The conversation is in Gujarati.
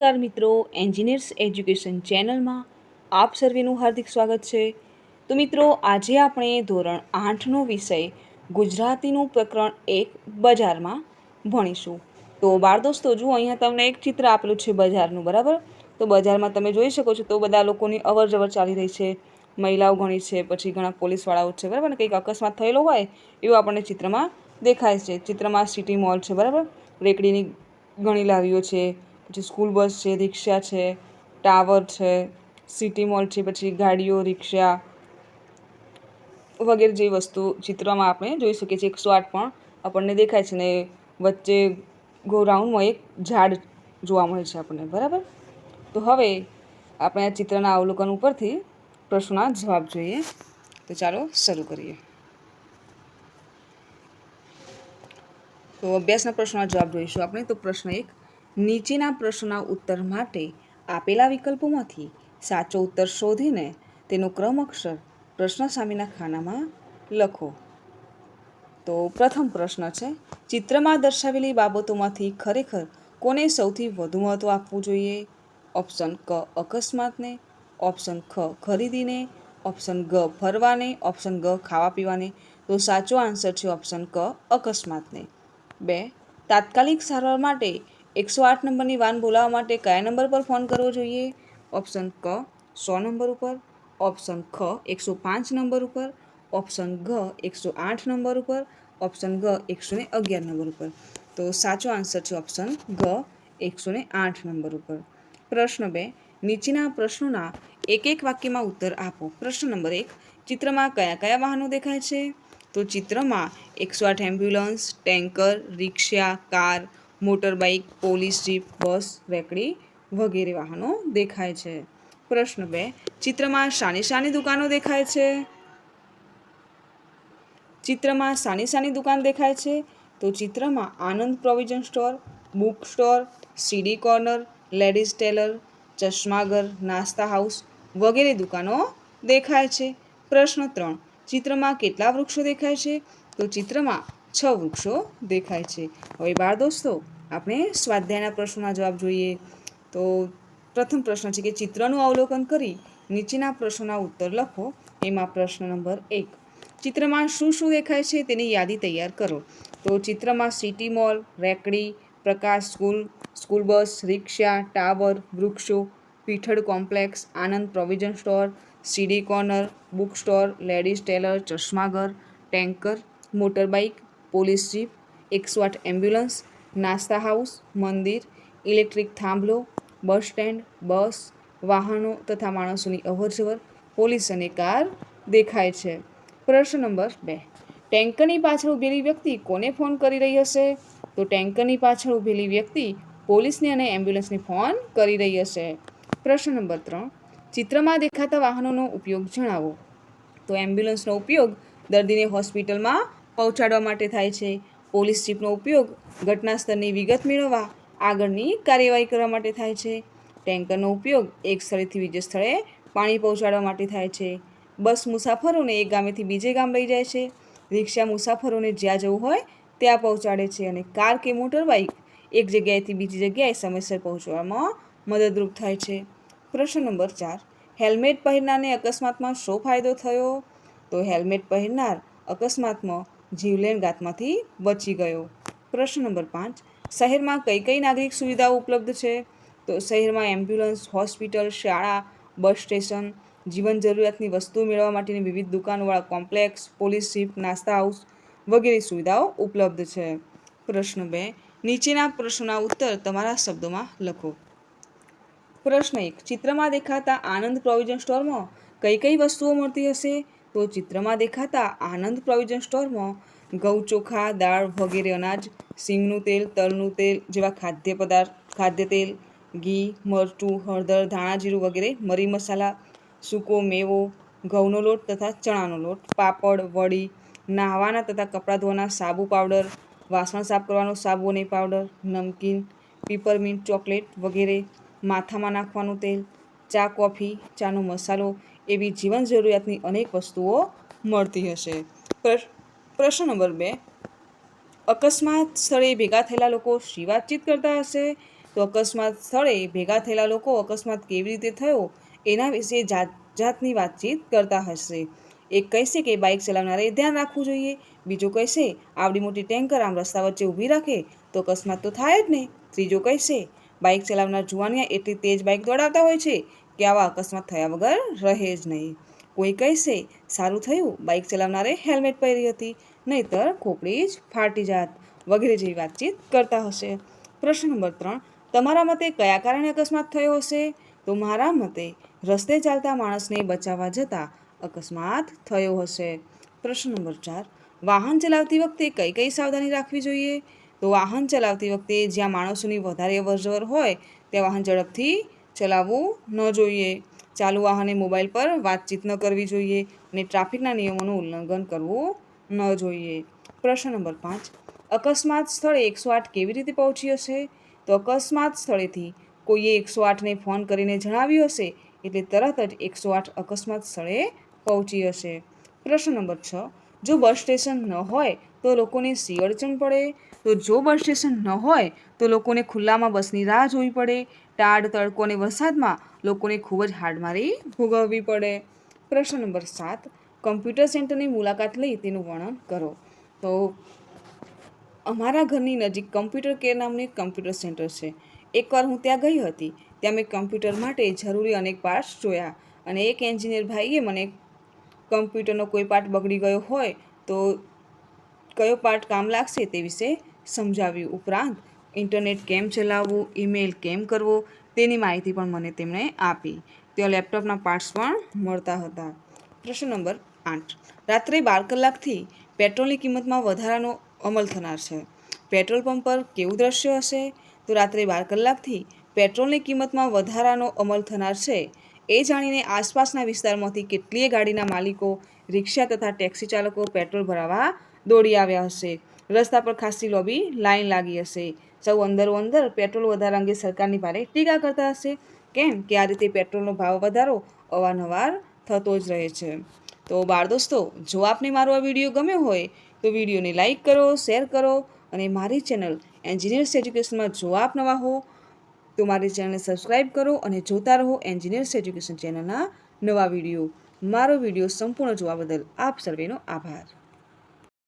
નમસ્કાર મિત્રો એન્જિનિયર્સ એજ્યુકેશન ચેનલમાં આપ સર્વેનું હાર્દિક સ્વાગત છે. તો મિત્રો, આજે આપણે ધોરણ આઠનો વિષય ગુજરાતીનું પ્રકરણ એક બજારમાં ભણીશું. તો બાળ દોસ્તો, જુઓ, અહીંયા તમને એક ચિત્ર આપેલું છે બજારનું, બરાબર? તો બજારમાં તમે જોઈ શકો છો, તો બધા લોકોની અવર જવર ચાલી રહી છે. મહિલાઓ ઘણી છે, પછી ઘણા પોલીસવાળાઓ છે, બરાબર? ને કંઈક અકસ્માત થયેલો હોય, એવું આપણને ચિત્રમાં દેખાય છે. ચિત્રમાં સિટી મોલ છે, બરાબર? રેકડીની ઘણી લાવીઓ છે પછી સ્કૂલ બસ છે, રિક્ષા છે, ટાવર છે, સિટી મોલ છે, પછી ગાડીઓ, રિક્ષા વગેરે જેવી વસ્તુ ચિત્રમાં આપણે જોઈ શકીએ છીએ. એકસો આઠ પણ આપણને દેખાય છે ને વચ્ચે ગોરાઉન્ડમાં એક ઝાડ જોવા મળે છે આપણને, બરાબર? તો હવે આપણે આ ચિત્રના અવલોકન ઉપરથી પ્રશ્નના જવાબ જોઈએ. તો ચાલો શરૂ કરીએ. તો અભ્યાસના પ્રશ્નના જવાબ જોઈશું આપણે. તો પ્રશ્ન એક નીચેના પ્રશ્નના ઉત્તર માટે આપેલા વિકલ્પોમાંથી સાચો ઉત્તર શોધીને તેનો ક્રમ અક્ષર પ્રશ્ન સામેના ખાનામાં લખો. તો પ્રથમ પ્રશ્ન છે, ચિત્રમાં દર્શાવેલી બાબતોમાંથી ખરેખર કોને સૌથી વધુ મહત્ત્વ આપવું જોઈએ? ઓપ્શન ક, અકસ્માતને, ઓપ્શન ખ, ખરીદીને, ઓપ્શન ગ, ફરવાને, ઓપ્શન ગ, ખાવા પીવાને. તો સાચો આન્સર છે ઓપ્શન ક, અકસ્માતને. બે, તાત્કાલિક સારવાર માટે એકસો આઠ નંબરની વાન બોલાવવા માટે કયા નંબર પર ફોન કરવો જોઈએ? ઓપ્શન ક, સો નંબર ઉપર. ઓપ્શન ખ, એકસો પાંચ નંબર ઉપર. ઓપ્શન ઘ, એકસો આઠ નંબર ઉપર. ઓપ્શન ઘ, એકસો ને અગિયાર નંબર ઉપર. તો સાચો આન્સર છે ઓપ્શન ઘ, એકસો આઠ નંબર ઉપર. પ્રશ્ન બે, નીચેના પ્રશ્નોના એક એક વાક્યમાં ઉત્તર આપો. પ્રશ્ન નંબર એક, ચિત્રમાં કયા કયા વાહનો દેખાય છે? તો ચિત્રમાં એકસો આઠ ambulance, tanker, rickshaw, car motor bike police jeep, bus, રેકડી વગેરે વાહનો દેખાય છે. પ્રશ્ન બે, ચિત્રમાં શાની શાની દુકાનો દેખાય છે? ચિત્રમાં શાની શાની દુકાન દેખાય છે? તો ચિત્રમાં Anand provision store, book store, CD corner, ladies tailor ચશ્માગર નાસ્તા હાઉસ વગેરે દુકાનો દેખાય છે. પ્રશ્ન ત્રણ, ચિત્રમાં કેટલા વૃક્ષો દેખાય છે? તો ચિત્રમાં છ વૃક્ષો દેખાય છે. હવે બાળ દોસ્તો આપણે સ્વાધ્યાયના પ્રશ્નોના જવાબ જોઈએ. તો પ્રથમ પ્રશ્ન છે કે ચિત્રનું અવલોકન કરી નીચેના પ્રશ્નોના ઉત્તર લખો. એમાં પ્રશ્ન નંબર એક. ચિત્રમાં શું શું દેખાય છે તેની યાદી તૈયાર કરો. તો ચિત્રમાં city mall, રેકડી, Prakash school school bus, rickshaw, tower, વૃક્ષો, પીઠળ complex, Anand provision store, CD corner, book store, ladies tailor, ચશ્માઘર, tanker motor bike police jeep, એકસો આઠ એમ્બ્યુલન્સ નાસ્તા હાઉસ, મંદિર, ઇલેક્ટ્રિક થાંભલો, બસ સ્ટેન્ડ, બસ, વાહનો તથા માણસોની અવરજવર પોલીસ અને કાર દેખાય છે. પ્રશ્ન નંબર બે. ટેન્કરની પાછળ ઊભેલી વ્યક્તિ કોને ફોન કરી રહી હશે? તો ટેન્કરની પાછળ ઊભેલી વ્યક્તિ પોલીસને અને એમ્બ્યુલન્સને ફોન કરી રહી હશે. પ્રશ્ન નંબર ત્રણ. ચિત્રમાં દેખાતા વાહનોનો ઉપયોગ જણાવો. તો એમ્બ્યુલન્સનો ઉપયોગ દર્દીને હોસ્પિટલમાં પહોંચાડવા માટે થાય છે. પોલીસ જીપનો ઉપયોગ ઘટના સ્થળની વિગત મેળવવા આગળની કાર્યવાહી કરવા માટે થાય છે. ટેન્કરનો ઉપયોગ એક સ્થળેથી બીજે સ્થળે પાણી પહોંચાડવા માટે થાય છે. બસ મુસાફરોને એક ગામેથી બીજે ગામ લઈ જાય છે. રિક્ષા મુસાફરોને જ્યાં જવું હોય ત્યાં પહોંચાડે છે અને કાર કે મોટર બાઇક એક જગ્યાએથી બીજી જગ્યાએ સમયસર પહોંચવામાં મદદરૂપ થાય છે. પ્રશ્ન નંબર ચાર. હેલ્મેટ પહેરનારને અકસ્માતમાં શો ફાયદો થયો? તો હેલ્મેટ પહેરનાર અકસ્માતમાં જીવલેણ ગાતમાંથી બચી ગયો. પ્રશ્ન નંબર પાંચ. શહેરમાં કઈ કઈ નાગરિક સુવિધાઓ ઉપલબ્ધ છે? તો શહેરમાં એમ્બ્યુલન્સ, હોસ્પિટલ, શાળા, બસ સ્ટેશન, જીવન જરૂરિયાતની વસ્તુઓ મેળવવા માટેની વિવિધ દુકાનોવાળા કોમ્પ્લેક્સ, પોલીસ જીપ નાસ્તા હાઉસ વગેરે સુવિધાઓ ઉપલબ્ધ છે. પ્રશ્ન બે. નીચેના પ્રશ્નોના ઉત્તર તમારા શબ્દોમાં લખો. પ્રશ્ન એક. ચિત્રમાં દેખાતા આનંદ પ્રોવિઝન સ્ટોરમાં કઈ કઈ વસ્તુઓ મળતી હશે? તો ચિત્રમાં દેખાતા આનંદ પ્રોવિઝન સ્ટોરમાં ઘઉં ચોખા, દાળ વગેરે અનાજ, સિંગનું તેલ, તલનું તેલ જેવા ખાદ્ય પદાર્થ, ખાદ્ય તેલ, ઘી, મરચું, હળદર, ધાણા જીરું વગેરે, મરી મસાલા, સૂકો મેવો, ઘઉંનો લોટ તથા ચણાનો લોટ, પાપડ, વડી, નાહવાના તથા કપડાં ધોવાના સાબુ પાવડર, વાસણ સાફ કરવાનો સાબુ અને પાવડર, નમકીન પીપરમિન્ટ ચોકલેટ વગેરે, માથામાં નાખવાનું તેલ ચા, કોફી, ચાનો મસાલો એવી જીવન જરૂરિયાતની અનેક વસ્તુઓ મળતી હશે. પ્રશ્ન નંબર બે. અકસ્માત સ્થળે ભેગા થયેલા લોકો શી વાતચીત કરતા હશે? તો અકસ્માત સ્થળે ભેગા થયેલા લોકો અકસ્માત કેવી રીતે થયો? એના વિશે જાત, જાતની વાતચીત કરતા હશે. એક કહેશે કે બાઇક ચલાવનારે ધ્યાન રાખવું જોઈએ. બીજો કહેશે, આવડી મોટી ટેન્કર આમ રસ્તા વચ્ચે ઊભી રાખે. તો અકસ્માત તો થાય જ ને. ત્રીજો કહેશે બાઇક ચલાવનાર જુવાનિયા એટલી તેજ બાઇક દોડાવતા હોય છે કે આવા અકસ્માત થયા વગર રહે જ નહીં. કોઈ કહેશે, સારું થયું, બાઇક ચલાવનારે હેલ્મેટ પહેરી હતી, નહીંતર ખોપડી જ ફાટી જાત, વગેરે જેવી વાતચીત કરતા હશે. પ્રશ્ન નંબર ત્રણ, તમારા મતે કયા કારણે અકસ્માત થયો હશે? તો મારા મતે, રસ્તે ચાલતા માણસને બચાવવા જતાં અકસ્માત થયો હશે. પ્રશ્ન નંબર ચાર, વાહન ચલાવતી વખતે કઈ કઈ સાવધાની રાખવી જોઈએ? તો વાહન ચલાવતી વખતે જ્યાં માણસોની વધારે અવરજવર હોય, ત્યાં વાહન ઝડપથી ચલાવવું ન જોઈએ. ચાલુ વાહને મોબાઈલ પર વાતચીત ન કરવી જોઈએ અને ટ્રાફિકના નિયમોનું ઉલ્લંઘન કરવું ન જોઈએ. પ્રશ્ન નંબર પાંચ. અકસ્માત સ્થળે એકસો આઠ કેવી રીતે પહોંચી હશે? તો અકસ્માત સ્થળેથી કોઈએ એકસો આઠને ફોન કરીને જણાવ્યું હશે, એટલે તરત જ એકસો આઠ અકસ્માત સ્થળે પહોંચી હશે. પ્રશ્ન નંબર છ. જો બસ સ્ટેશન ન હોય તો લોકોને શી અડચણ પડે, તો જો બસ સ્ટેશન ન હોય, તો લોકોને ખુલ્લામાં બસની રાહ જોવી પડે. ટાઢ તડકો અને વરસાદમાં લોકોને ખૂબ જ હાડમારી ભોગવવી પડે. પ્રશ્ન નંબર સાત, કમ્પ્યુટર સેન્ટરની મુલાકાત લઈ તેનું વર્ણન કરો. તો અમારા ઘરની નજીક કમ્પ્યુટર કેર નામનું એક કમ્પ્યુટર સેન્ટર છે. એકવાર હું ત્યાં ગઈ હતી, ત્યાં મેં કમ્પ્યુટર માટે જરૂરી અનેક પાર્ટ્સ જોયા અને એક એન્જિનિયર ભાઈએ મને કમ્પ્યુટરનો કોઈ પાર્ટ બગડી ગયો હોય, તો કયો પાર્ટ કામ લાગશે તે વિશે સમજાવ્યું ઉપરાંત ઇન્ટરનેટ કેમ ચલાવવું, ઈમેલ કેમ કરવો તેની માહિતી પણ મને તેમણે આપી. ત્યાં લેપટોપના પાર્ટ્સ પણ મળતા હતા. પ્રશ્ન નંબર આઠ. રાત્રે બાર કલાકથી પેટ્રોલની કિંમતમાં વધારાનો અમલ થનાર છે. પેટ્રોલ પંપ પર કેવું દ્રશ્ય હશે? તો રાત્રે બાર કલાકથી પેટ્રોલની કિંમતમાં વધારાનો અમલ થનાર છે. એ જાણીને આસપાસના વિસ્તારમાંથી કેટલીય ગાડીના માલિકો, રિક્ષા તથા ટેક્સી ચાલકો પેટ્રોલ ભરાવા દોડી આવ્યા હશે. રસ્તા પર ખાસી લોબી, લાઈન લાગી હશે. સૌ અંદરો અંદર પેટ્રોલ વધારા અંગે સરકારની ભારે ટીકા કરતા હશે. કેમ કે આ રીતે પેટ્રોલનો ભાવ વધારો અવારનવાર થતો જ રહે છે. તો બાળ દોસ્તો, જો આપને મારો આ વીડિયો ગમ્યો હોય, તો વિડીયોને લાઇક કરો, શેર કરો અને મારી ચેનલ એન્જિનિયર્સ એજ્યુકેશનમાં જો આપ નવા હો, તો મારી ચેનલને સબસ્ક્રાઈબ કરો અને જોતા રહો એન્જિનિયર્સ એજ્યુકેશન ચેનલના નવા વીડિયો. મારો વીડિયો સંપૂર્ણ જોવા બદલ આપ સર્વેનો આભાર.